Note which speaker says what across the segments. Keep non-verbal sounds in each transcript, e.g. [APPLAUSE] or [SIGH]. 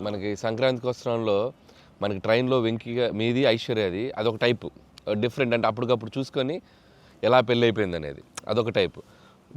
Speaker 1: మనకి సంక్రాంతికి వస్త్రంలో మనకి ట్రైన్లో వెంకిగా మీది ఐశ్వర్యది అదొక టైపు. డిఫరెంట్ అంటే అప్పటికప్పుడు చూసుకొని ఎలా పెళ్ళి అయిపోయింది అనేది అదొక టైపు.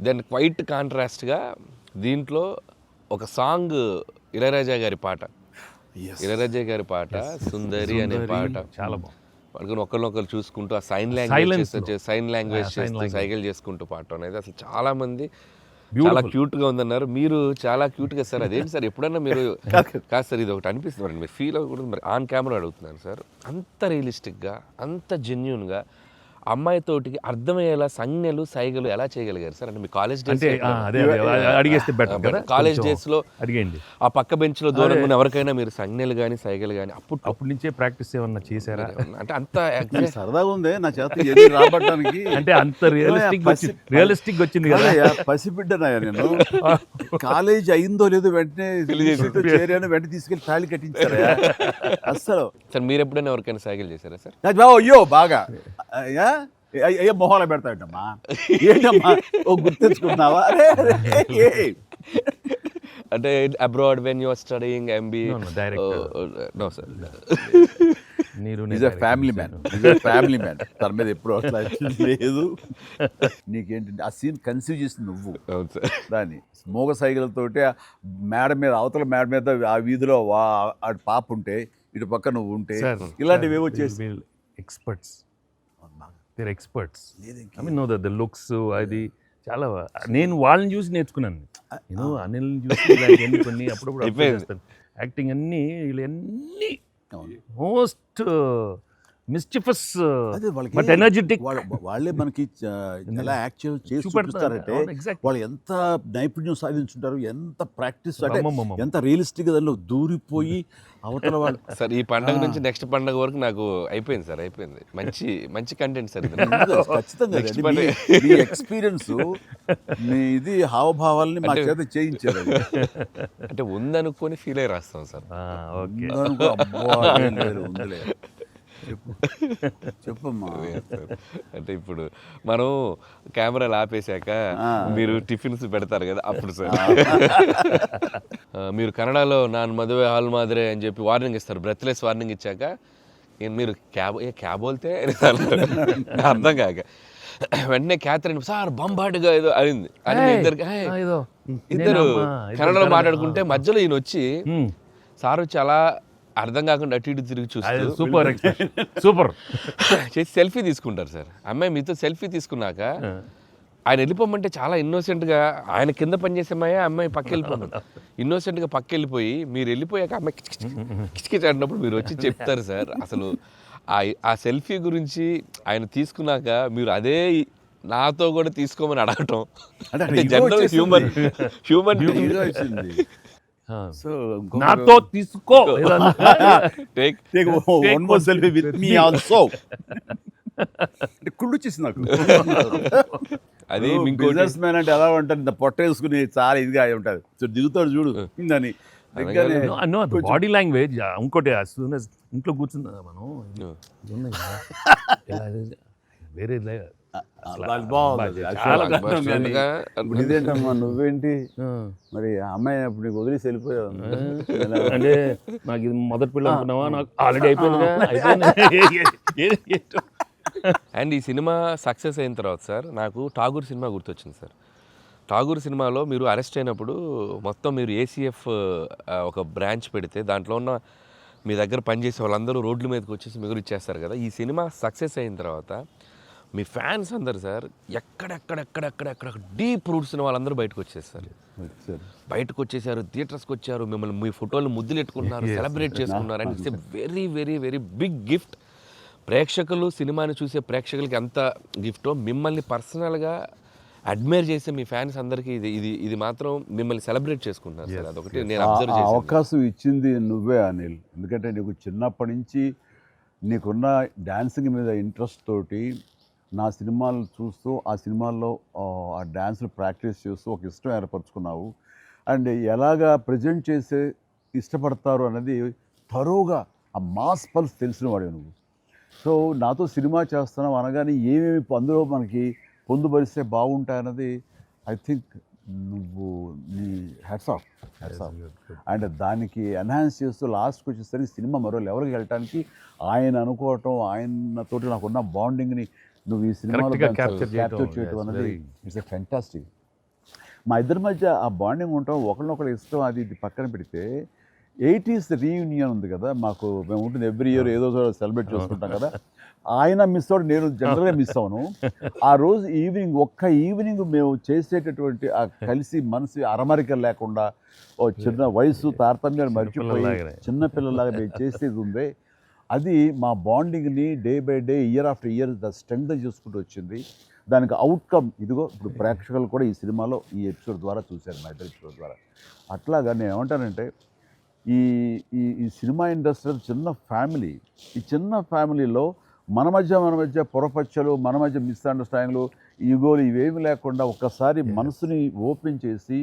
Speaker 1: దెన్ క్వైట్ కాంట్రాస్ట్గా దీంట్లో ఒక సాంగ్ ఇళయరాజా గారి పాట. ఇళయరాజా గారి పాట సుందరి అనే పాట.
Speaker 2: చాలా బాగుంది.
Speaker 1: పడుకుని ఒకరినొకరు చూసుకుంటూ ఆ సైన్ లాంగ్వేజ్. సైన్ లాంగ్వేజ్ చేస్తూ. సైకిల్ చేసుకుంటూ పాడటం అనేది అసలు చాలా మంది చాలా క్యూట్గా ఉందన్నారు. మీరు చాలా క్యూట్గా సార్ అదేంటి సార్ ఎప్పుడన్నా మీరు కాదు. సార్ ఇది ఒకటి అనిపిస్తుంది మరి మీరు ఫీల్ అవ్వకూడదు మరి. ఆన్ కెమెరా అడుగుతున్నాను సార్ అంత రియలిస్టిక్గా అంత జెన్యున్గా అమ్మాయితోటికి అర్థమయ్యేలా సంజ్ఞలు సైగలు ఎలా చేయగలిగారు సార్? అంటే మీ కాలేజ్ డేస్
Speaker 2: అడిగేస్తే బెటర్ కదా?
Speaker 1: కాలేజ్ డేస్లో
Speaker 2: అడిగేయండి.
Speaker 1: ఆ పక్క బెంచ్లో ఉన్న ఎవరికైనా మీరు సంజ్ఞలు కానీ సైగలు కానీ అప్పుడు
Speaker 2: అప్పటి నుంచే ప్రాక్టీస్ ఏమన్నా చేశారా?
Speaker 1: అంటే అంత
Speaker 3: సరదాగా ఉంది. నా చేత రాబట్టడానికి [LAUGHS]
Speaker 2: అంటే అంత రియలిస్టిక్ రియలిస్టిక్ వచ్చింది. కదా?
Speaker 3: కాదయ్యా, పసిబిడ్డనయ్యా నేను. కాలేజ్ అయిందో లేదో వెంటనే చేరాను వెంటనే తీసుకెళ్ళి తాళి కట్టించారయ్యా [LAUGHS] అస్సలు.
Speaker 1: సార్ మీరు ఎప్పుడైనా ఎవరికైనా సైకిల్ చేశారా సార్?
Speaker 3: అయ్యో బాగా. అయ్యా మొహాల పెడతాడమ్మా ఏంటమ్మా? ఓ గుర్తించుకున్నావా.
Speaker 1: అంటే abroad when you're studying MB. No sir
Speaker 2: మీరు
Speaker 3: ఫ్యామిలీ మ్యాన్ ఫ్యామిలీ మ్యాన్ తన మీద ఎప్పుడు అట్లా లేదు. నీకేంటంటే ఆ సీన్ కన్సీవ్ చేసింది నువ్వు. దాన్ని. మోగ సైకిల్తోటి మేడ మీద అవతల మేడ మీద ఆ వీధిలో వా ఆ పాప ఉంటే ఇటు పక్క నువ్వు ఉంటే ఇలాంటివి ఏవో చేసి
Speaker 2: experts there experts I mean no the the looks అది చాలా నేను వాళ్ళని చూసి నేర్చుకున్నాను నేను. అనిల్ని చూసి కొన్ని అప్పుడప్పుడు [LAUGHS] యాక్టింగ్ అన్నీ వీళ్ళన్నీ
Speaker 3: అవును.
Speaker 2: మోస్ట్
Speaker 3: వాళ్ళకి
Speaker 2: బట్ ఎనర్జెటిక్
Speaker 3: వాళ్ళ- వాళ్ళే మనకి ఎలా [LAUGHS] యాక్చువల్ చేసి. చూపిస్తారంటే. వాళ్ళు ఎంత నైపుణ్యం సాధించుంటారు ఎంత ప్రాక్టీస్ అంటే. ఎంత రియలిస్టిక్ దానిలో దూరిపోయి అవతల వాళ్ళు [LAUGHS]
Speaker 1: సార్ ఈ పండగ నుంచి నెక్స్ట్ పండగ వరకు నాకు అయిపోయింది సార్ అయిపోయింది మంచి మంచి కంటెంట్ సార్ [LAUGHS]
Speaker 3: ఖచ్చితంగా. మీ- ఎక్స్పీరియన్స్ మీ ఇది హావభావాల్ని మా చేత చేయించారు.
Speaker 1: అంటే ఉందనుకొని ఫీల్ అయ్యి రాస్తాం సార్
Speaker 2: ఓకే
Speaker 3: చెప్పు. [LAUGHS] చెప్పమ్మా. [LAUGHS]
Speaker 1: అంటే ఇప్పుడు మనం కెమెరాలు ఆపేశాక. మీరు టిఫిన్స్ పెడతారు కదా అప్పుడు సార్. [LAUGHS] మీరు కన్నడలో నాన్ మదువే హాల్ మాదిరే అని చెప్పి వార్నింగ్ ఇస్తారు. బ్రెత్లెస్ వార్నింగ్ ఇచ్చాక మీరు క్యాబ్ ఏ క్యాబ్ వెళ్తే అర్థం కాక. వెంటనే క్యాథరిన్ సార్ బంబాటుగా ఏదో అయింది అని మీ ఇద్దరికి "హే,
Speaker 2: ఏదో.
Speaker 1: ఇద్దరు కన్నడలో మాట్లాడుకుంటే మధ్యలో ఈయన వచ్చి. సార్ వచ్చి అలా అర్థం కాకుండా అటు ఇటు తిరిగి చూస్తూ
Speaker 2: సూపర్ సూపర్. [LAUGHS]
Speaker 1: చేసి సెల్ఫీ తీసుకుంటారు సార్. అమ్మాయి మీతో సెల్ఫీ తీసుకున్నాక ఆయన వెళ్ళిపోమంటే చాలా innocent గా ఆయన కింద పనిచేసే అమ్మాయి పక్క వెళ్ళిపోమని ఇన్నోసెంట్గా పక్క వెళ్ళిపోయి మీరు వెళ్ళిపోయాక అమ్మాయి కిచ్ కిచ్ కిచ్ కిచ్ అంటున్నప్పుడు మీరు వచ్చి చెప్తారు సార్. అసలు ఆ ఆ సెల్ఫీ గురించి ఆయన తీసుకున్నాక మీరు అదే నాతో కూడా తీసుకోమని అడగటం. జనరల్. Human human.
Speaker 3: సో
Speaker 2: నాతో తీసుకో. [LAUGHS]
Speaker 1: Take
Speaker 3: Take one more selfie with me also. అంటే కుళ్ళు వచ్చేసింది నాకు.
Speaker 1: అది
Speaker 3: బిజినెస్ మ్యాన్ అంటే ఎలా ఉంటుంది ఇంత పొట్ట వేసుకుని చాలా ఇదిగా ఉంటుంది సో దిగుతాడు చూడు ఇందని. దిగ్గానే
Speaker 2: నో బాడీ లాంగ్వేజ్ ఇంకోటి ఇంట్లో కూర్చున్నా మనం. [LAUGHS] వేరే
Speaker 3: ఇదేంటమ్మా నువ్వేంటి. మరి అమ్మాయి అప్పుడు నీకు వదిలేసి వెళ్ళిపోయావు
Speaker 2: అంటే నాకు ఇది మొదటి పిల్ల అనుకున్నావా? నాకు ఆల్రెడీ అయిపోయిందిగా. అయిపోయింది.
Speaker 1: అండ్ ఈ సినిమా సక్సెస్ అయిన తర్వాత సార్ నాకు ఠాగూర్ సినిమా గుర్తొచ్చింది సార్. ఠాగూర్ సినిమాలో మీరు అరెస్ట్ అయినప్పుడు మొత్తం మీరు ఏసీఎఫ్ ఒక బ్రాంచ్ పెడితే దాంట్లో ఉన్న మీ దగ్గర పనిచేసే వాళ్ళందరూ రోడ్ల మీదకి వచ్చేసి మిగులు ఇచ్చేస్తారు కదా. ఈ సినిమా సక్సెస్ అయిన తర్వాత మీ ఫ్యాన్స్ అందరు సార్ ఎక్కడెక్కడెక్కడెక్కడెక్కడ డీప్ రూట్స్ ఉన్న వాళ్ళందరూ బయటకు వచ్చేస్తారు బయటకు వచ్చేసారు థియేటర్స్కి వచ్చారు మిమ్మల్ని మీ ఫోటోలు ముద్దులు ఎట్టుకున్నారు సెలబ్రేట్ చేసుకున్నారు. And it's a very very very big gift ప్రేక్షకులు సినిమాని చూసే ప్రేక్షకులకి ఎంత గిఫ్టో మిమ్మల్ని పర్సనల్గా అడ్మైర్ చేసే మీ ఫ్యాన్స్ అందరికీ ఇది ఇది ఇది మాత్రం మిమ్మల్ని సెలబ్రేట్ చేసుకుంటున్నారు సార్. అదొకటి నేను అబ్జర్వ్ చేశాను
Speaker 3: అవకాశం ఇచ్చింది నువ్వే అనిల్. ఎందుకంటే నీకు చిన్నప్పటి నుంచి నీకున్న డాన్సింగ్ మీద ఇంట్రెస్ట్ తోటి నా సినిమాలు చూస్తూ ఆ సినిమాల్లో ఆ, డాన్స్లు ప్రాక్టీస్ చేస్తూ ఒక ఇష్టం ఏర్పరచుకున్నావు. అండ్ ఎలాగా ప్రజెంట్ చేసే ఇష్టపడతారు అనేది తరోగా ఆ మాస్ పల్స్ తెలిసిన వాడు నువ్వు. సో నాతో సినిమా చేస్తున్నావు అనగానే ఏమేమి అందులో మనకి పొందుపరిస్తే బాగుంటాయన్నది ఐ థింక్ నువ్వు నీ hats off hats off and దానికి ఎన్హాన్స్ చేస్తూ లాస్ట్కి వచ్చేసరికి సినిమా మరో లెవెల్కి వెళ్ళటానికి ఆయన అనుకోవటం ఆయనతోటి నాకున్న బాండింగ్ని నువ్వు ఈ సినిమాలో క్యాప్చర్ చేయటం అనేది ఇట్స్ ఎ ఫెంటాస్టిక్ మా ఇద్దరి మధ్య ఆ బాండింగ్ ఉండటం ఒకరినొకరు ఇష్టం అది ఇది పక్కన పెడితే ఎయిటీస్ రీయూనియన్ ఉంది కదా మాకు మేము ఉంటుంది ఎవ్రీ ఇయర్ ఏదో సెలబ్రేట్ చేసుకుంటాం కదా ఆయన మిస్ అవుట్ నేను జనరల్గా మిస్ అవును ఆ రోజు ఈవినింగ్ ఒక్క ఈవినింగ్ మేము చేసేటటువంటి ఆ కలిసి మనసు అరమరిక లేకుండా ఓ చిన్న వయసు తారతమ్యాలు మర్చిపోయి
Speaker 2: పిల్లల్లాగానే.
Speaker 3: చిన్న పిల్లలాగా మేము చేసేది ఉందే అది మా బాండింగ్ని day by day year after year the strength చేసుకుంటూ వచ్చింది. దానికి అవుట్కమ్ ఇదిగో ఇప్పుడు ప్రేక్షకులు కూడా ఈ సినిమాలో ఈ ఎపిసోడ్ ద్వారా చూశారు మా ఇద్దరు ఎపిసోడ్ ద్వారా. అట్లాగా నేను ఏమంటానంటే ఈ ఈ ఈ సినిమా ఇండస్ట్రీ చిన్న ఫ్యామిలీ ఈ చిన్న ఫ్యామిలీలో మన మధ్య మన మధ్య పొరపచ్చలు మన మధ్య మిస్అండర్స్టాండింగ్లు ఈగోలు ఇవేమి లేకుండా ఒక్కసారి మనసుని ఓపెన్ చేసి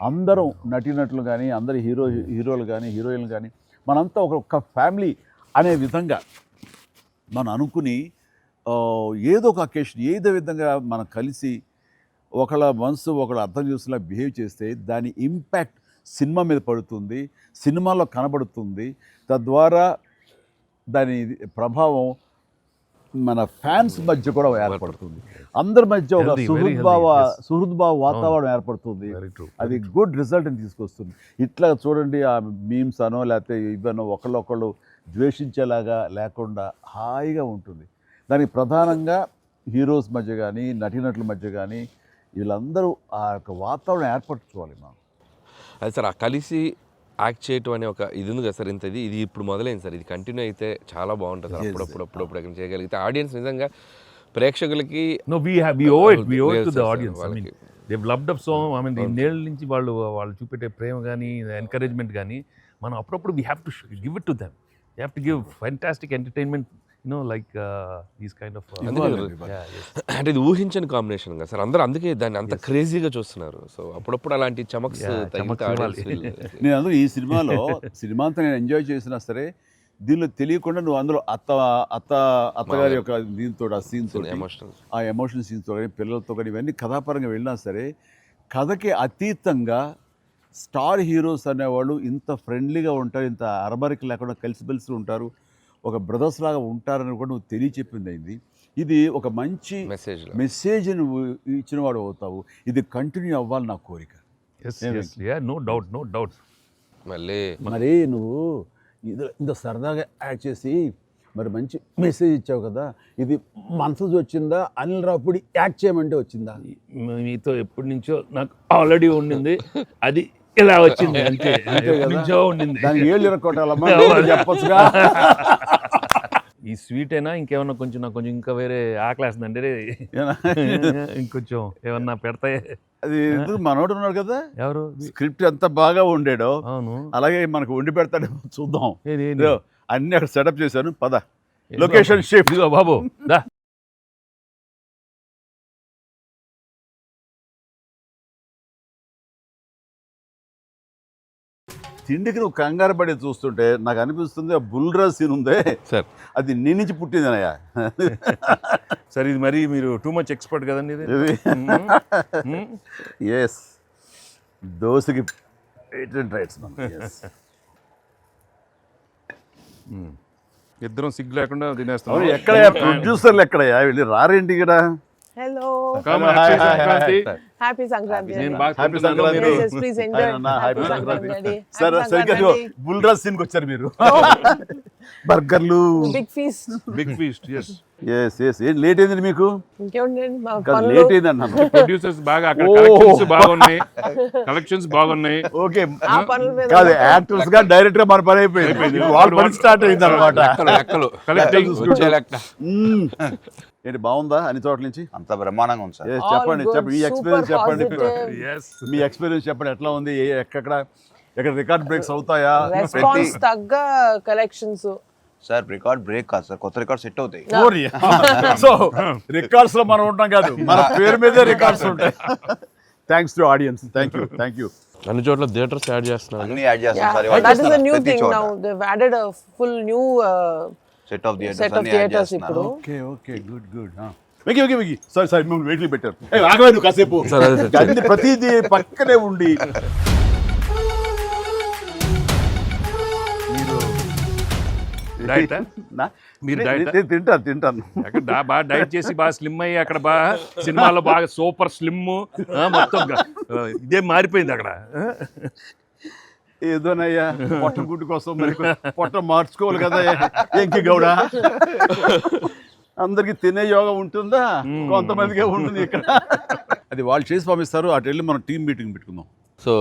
Speaker 3: అందరం నటీనటులు కానీ అందరి హీరో హీరోలు కానీ హీరోయిన్లు కానీ మనంతా ఒక ఫ్యామిలీ అనే విధంగా మనం అనుకుని ఏదో ఒక అకేషన్ ఏదో విధంగా మనం కలిసి ఒకళ్ళ మనసు ఒకళ్ళ అర్థం చేసుకులా బిహేవ్ చేస్తే దాని ఇంపాక్ట్ సినిమా మీద పడుతుంది సినిమాలో కనబడుతుంది. తద్వారా దాని ప్రభావం మన ఫ్యాన్స్ మధ్య కూడా ఏర్పడుతుంది. అందరి మధ్య ఒక సుహృద్భావ. సుహృద్భావ వాతావరణం ఏర్పడుతుంది. అది గుడ్ రిజల్ట్ని తీసుకొస్తుంది. ఇట్లా చూడండి ఆ మీమ్స్ అనో లేకపోతే ఇవనో ఒకళ్ళొకళ్ళు ద్వేషించేలాగా లేకుండా హాయిగా ఉంటుంది. దానికి ప్రధానంగా హీరోస్ మధ్య కానీ నటీనటుల మధ్య కానీ వీళ్ళందరూ ఆ యొక్క వాతావరణం ఏర్పరచుకోవాలి మనం.
Speaker 1: అది సార్ ఆ కలిసి యాక్ట్ చేయటం అనే ఒక ఇది ఉంది కదా సార్ ఇంత ఇది ఇది ఇప్పుడు మొదలైంది సార్. ఇది కంటిన్యూ అయితే చాలా బాగుంటుంది సార్. అప్పుడప్పుడు అప్పుడప్పుడు ఎక్కడ చేయగలిగితే ఆడియన్స్ నిజంగా ప్రేక్షకులకి
Speaker 2: no we have we owe it we owe to the audience I mean. They've loved up so I mean ఇన్నేళ్ళ నుంచి వాళ్ళు వాళ్ళు చూపెట్టే ప్రేమ కానీ ఎంకరేజ్మెంట్ కానీ మనం అప్పుడప్పుడు we have to give it to them you have to give fantastic entertainment you know like these kind of.
Speaker 1: అంటే ఇది ఊహించని కాంబినేషన్ కదా సార్. అందరూ అందుకే దాన్ని అంత క్రేజీగా చూస్తున్నారు. సో అప్పుడప్పుడు అలాంటి చమక్స్ [LAUGHS]
Speaker 3: నేను అందులో ఈ సినిమాలో సినిమా అంతా నేను ఎంజాయ్ చేసినా సరే దీనిలో తెలియకుండా నువ్వు అందులో అత్త అత్త అత్తగారి యొక్క దీంతో ఆ సీన్ తోటి
Speaker 1: ఎమోషనల్
Speaker 3: ఆ ఎమోషనల్ సీన్స్తో కానీ పిల్లలతో కానీ ఇవన్నీ కథాపరంగా వెళ్ళినా సరే కథకి అతీతంగా స్టార్ హీరోస్ అనేవాళ్ళు ఇంత ఫ్రెండ్లీగా ఉంటారు ఇంత అరబరికి లేకుండా కలిసిమెలిసి ఉంటారు ఒక బ్రదర్స్ లాగా ఉంటారని కూడా నువ్వు తెలియచెప్పింది అయింది ఇది ఒక మంచి
Speaker 1: మెసేజ్
Speaker 3: మెసేజ్ నువ్వు ఇచ్చిన వాడు అవుతావు. ఇది కంటిన్యూ అవ్వాలి నా కోరిక.
Speaker 2: నో డౌట్ నో డౌట్
Speaker 1: మళ్ళీ
Speaker 3: మరి నువ్వు ఇది ఇంత సరదాగా యాడ్ చేసి మరి మంచి మెసేజ్ ఇచ్చావు కదా ఇది మనసు వచ్చిందా అనిల్ రాపుడి యాక్ట్ చేయమంటే వచ్చిందా?
Speaker 2: మీతో ఎప్పటి నుంచో నాకు ఆల్రెడీ ఉండింది. [LAUGHS] అది ఇలా వచ్చింది. అంతే? నుంచో ఉండింది.
Speaker 3: దానికి ఏళ్ళు చెప్పొచ్చుగా.
Speaker 2: ఈ స్వీట్ అయినా ఇంకేమన్నా కొంచెం నాకు కొంచెం ఇంకా వేరే ఆకలేస్తుంది అంటే
Speaker 3: ఏనా?
Speaker 2: ఇంకొంచెం ఏమన్నా పెడతాయి?
Speaker 3: అది మనోడు ఉన్నాడు కదా.
Speaker 2: ఎవరు?
Speaker 3: స్క్రిప్ట్ ఎంత బాగా ఉండేడో.
Speaker 2: అవును.
Speaker 3: అలాగే మనకు వండి పెడతాడో చూద్దాం. అన్ని అక్కడ సెటప్ చేశాను. పద. Location shift.
Speaker 2: ఇదిగో బాబు. దా.
Speaker 3: తిండికి నువ్వు కంగారు పడి చూస్తుంటే నాకు అనిపిస్తుంది ఆ బుల్రా సీన్ ఉందే.
Speaker 1: సార్.
Speaker 3: అది నీ నుంచి పుట్టిందనయ్యా [LAUGHS]
Speaker 2: సరే ఇది మరి మీరు టూ మచ్ ఎక్స్పర్ట్ కదండి ఇది.
Speaker 3: ఎస్ దోశకి పేటెంట్ రైట్స్.
Speaker 2: ఇద్దరం సిగ్గు లేకుండా తినేస్తాం
Speaker 3: ఎక్కడయ్యా ప్రొడ్యూసర్లు ఎక్కడయ్యా వెళ్ళి రారేంటి ఇక్కడ?
Speaker 2: బాగా
Speaker 3: హ్యాపీ సంక్రాంతి. హ్యాపీ సంక్రాంతి. సరే సరిగ్గా. బుల్రాజ్ సీన్కి వచ్చారు మీరు. [LAUGHS] బర్గర్లు
Speaker 4: Big feast.
Speaker 2: Big feast yes
Speaker 3: yes yes ఏం లేట్ అయింది మీకు? లేట్ అయింది
Speaker 2: ప్రొడ్యూసర్స్ బాగా అక్కడ. కలెక్షన్స్ బాగున్నాయి. కలెక్షన్స్ బాగున్నాయి.
Speaker 3: ఓకే.
Speaker 4: ఆ పనుల మీద
Speaker 3: కాదు యాక్టర్స్గా డైరెక్ట్గా మన పని అయిపోయింది. వాళ్ళ పని స్టార్ట్ అయింది అనమాట
Speaker 1: లెక్కలు
Speaker 3: ఏంటి బాగుందా అన్ని చోట్ల నుంచి?
Speaker 5: అంత బ్రహ్మాండంగా ఉంది సార్.
Speaker 3: చెప్పండి చెప్పండి మీ ఎక్స్పీరియన్స్ చెప్పండి. మీ ఎక్స్పీరియన్స్ చెప్పండి ఎట్లా ఉంది? ఏ- ఎక్కడ ఎక్కడ రికార్డ్ బ్రేక్స్ అవుతాయా?
Speaker 4: రెస్పాన్స్ తగ్గ కలెక్షన్స్
Speaker 5: సార్ రికార్డ్ బ్రేక్ కాదు సార్ కొత్త రికార్డ్ సెట్ అవుతాయి.
Speaker 3: సో రికార్డ్స్ [LAUGHS] లో మనం ఉంటాం కాదు మన పేరు మీదే రికార్డ్స్ ఉంటాయి. Thanks to audience thank you thank you
Speaker 1: అన్ని చోట్ల థియేటర్స్ యాడ్ చేస్తున్నారు.
Speaker 5: అన్ని యాడ్ చేస్తాం sir
Speaker 4: that is a new thing now they full new uh,
Speaker 5: set of
Speaker 4: set
Speaker 5: theatres
Speaker 4: ఇప్పుడు.
Speaker 3: Okay okay good good Venky Venky Venky sorry sorry మిమ్మల్ని వెయిట్లు పెట్టారు ఏ, ఆగవే నువ్వు కాసేపు. అన్ని ప్రతిదీ పక్కనే ఉండి.
Speaker 2: మీరు
Speaker 3: తింటాను తింటాను.
Speaker 2: అక్కడ బాగా డైట్ చేసి బాగా స్లిమ్ అయ్యి అక్కడ బాగా సినిమాలో బాగా సూపర్ స్లిమ్ మొత్తం ఇదే మారిపోయింది అక్కడ?
Speaker 3: ఏదోనయ్యా పొట్ట గుడ్డు కోసం మరి పొట్ట మార్చుకోవాలి కదా ఎంకి గౌడ? అందరికి తినే యోగం ఉంటుందా? కొంతమందికే ఉంటుంది ఇక్కడ. అది వాళ్ళు చేసి పంపిస్తారు అటు వెళ్ళి మనం టీం మీటింగ్ పెట్టుకుందాం.